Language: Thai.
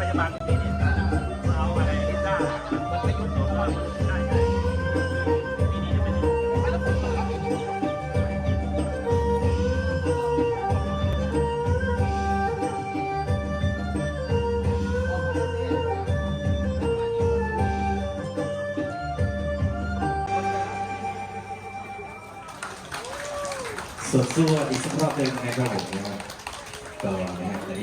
พยาบาลที่นี่เอาอะไรพิซซ่ามันไปยุ่งของเราได้ไงปีนี้จะเป็นสดสู้อีกสักรอบหนึ่งนะครับผมนะครับก็นะฮะ